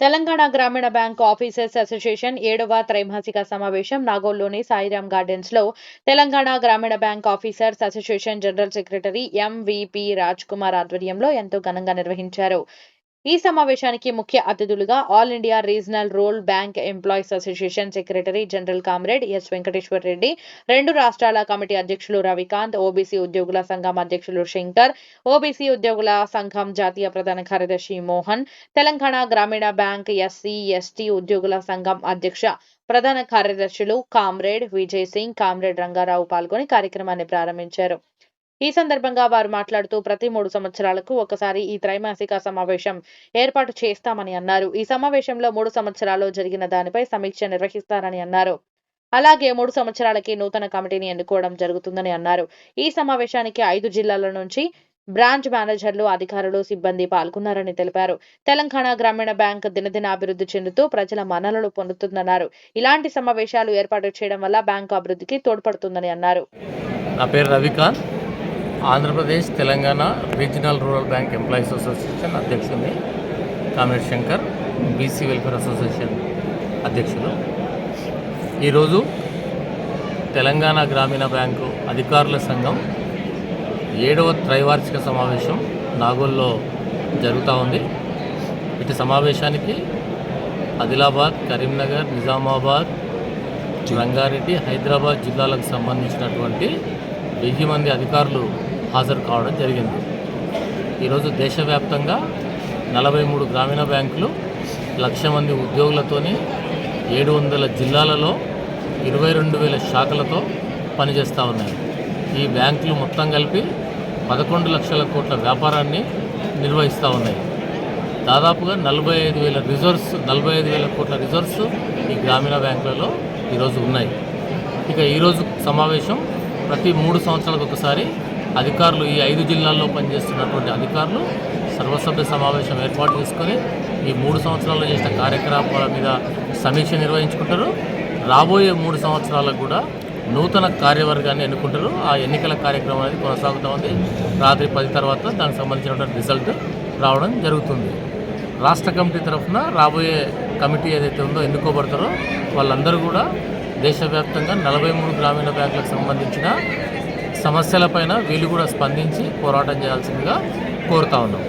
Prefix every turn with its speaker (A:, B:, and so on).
A: తెలంగాణ గ్రామీణ bank officers association ఏడవ త్రైమాసిక సమావేశం నాగోల్లోని సాయిరామ్ గార్డెన్స్లో తెలంగాణ గ్రామీణ bank officers association general secretary MVP Raj Kumar ఆధ్వర్యంలో ఎంతో ఘనంగా నిర్వహించారు. ఈ సమావేశానికి ముఖ్య అతిథులుగా all India regional rural bank employees association secretary general comrade S Venkateshwar Reddy రెండు రాష్ట్రాల కమిటీ అధ్యక్షులు రవికాంత్ ఓబీసీ ఉద్యోగుల సంఘం అధ్యక్షులు శంకర్ ఓబీసీ ఉద్యోగుల సంఘం జాతీయ ప్రధాన కార్యదర్శి మోహన్ తెలంగాణ గ్రామీణ బ్యాంక్ ఎస్సీ ఎస్టీ ఉద్యోగుల సంఘం అధ్యక్ష ప్రధాన కార్యదర్శులు కామ్రేడ్ విజయ్ సింగ్ కామ్రేడ్ రంగారావు పాల్గొని కార్యక్రమాన్ని ప్రారంభించారు. ఈ సందర్భంగా వారు మాట్లాడుతూ ప్రతి మూడు సంవత్సరాలకు ఒకసారి ఈ త్రైమాసిక సమావేశం ఏర్పాటు చేస్తామని అన్నారు. ఈ సమావేశంలో మూడు సంవత్సరాలు జరిగిన దానిపై సమీక్ష నిర్వహిస్తారని అన్నారు. అలాగే మూడు సంవత్సరాలకి నూతన కమిటీని ఎన్నుకోవడం జరుగుతుందని అన్నారు. ఈ సమావేశానికి ఐదు జిల్లాల నుంచి బ్రాంచ్ మేనేజర్లు అధికారులు సిబ్బంది పాల్గొన్నారని తెలిపారు. తెలంగాణ గ్రామీణ బ్యాంక్ దినదిన అభివృద్ధి చెందుతూ ప్రజల మన్ననలు పొందుతుందన్నారు. ఇలాంటి సమావేశాలు ఏర్పాటు చేయడం వల్ల బ్యాంకు అభివృద్ధికి తోడ్పడుతుందని అన్నారు.
B: నా పేరు Ravikanth. Andhra Pradesh Telangana regional rural bank employees association అధ్యక్షుడిని comrade Shankar BC welfare association అధ్యక్షులు. ఈరోజు తెలంగాణ గ్రామీణ బ్యాంకు అధికారుల సంఘం ఏడవ త్రైవార్షిక సమావేశం నాగోల్లో జరుగుతూ ఉంది. ఇటు సమావేశానికి ఆదిలాబాద్ కరీంనగర్ నిజామాబాద్ రంగారెడ్డి హైదరాబాద్ జిల్లాలకు సంబంధించినటువంటి వెయ్యి మంది అధికారులు హాజరు కావడం జరిగింది. ఈరోజు దేశవ్యాప్తంగా నలభై మూడు గ్రామీణ బ్యాంకులు లక్ష మంది ఉద్యోగులతోని ఏడు వందల జిల్లాలలో ఇరవై రెండు వేల శాఖలతో పనిచేస్తూ ఉన్నాయి. ఈ బ్యాంకులు మొత్తం కలిపి పదకొండు లక్షల కోట్ల వ్యాపారాన్ని నిర్వహిస్తూ ఉన్నాయి. దాదాపుగా నలభై ఐదు వేల రిజర్వ్స్ నలభై ఐదు వేల కోట్ల రిజర్వ్స్ ఈ గ్రామీణ బ్యాంకులలో ఈరోజు ఉన్నాయి. ఇక ఈరోజు సమావేశం ప్రతి మూడు సంవత్సరాలకు ఒకసారి అధికారులు ఈ ఐదు జిల్లాల్లో పనిచేస్తున్నటువంటి అధికారులు సర్వసభ్య సమావేశం ఏర్పాటు చేసుకొని ఈ మూడు సంవత్సరాల్లో చేసిన కార్యకలాపాల మీద సమీక్ష నిర్వహించుకుంటారు. రాబోయే మూడు సంవత్సరాలకు కూడా నూతన కార్యవర్గాన్ని ఎన్నుకుంటారు. ఆ ఎన్నికల కార్యక్రమం అనేది కొనసాగుతూ ఉంది రాత్రి పది తర్వాత దానికి సంబంధించినటువంటి రిజల్ట్ రావడం జరుగుతుంది. రాష్ట్ర కమిటీ తరఫున రాబోయే కమిటీ ఏదైతే ఉందో ఎన్నుకోబడతారో వాళ్ళందరూ కూడా దేశవ్యాప్తంగా నలభై మూడు గ్రామీణ బ్యాంకులకు సంబంధించిన సమస్యలపైన వీళ్ళు కూడా స్పందించి పోరాటం చేయాల్సిందిగా కోరుతా ఉన్నాం.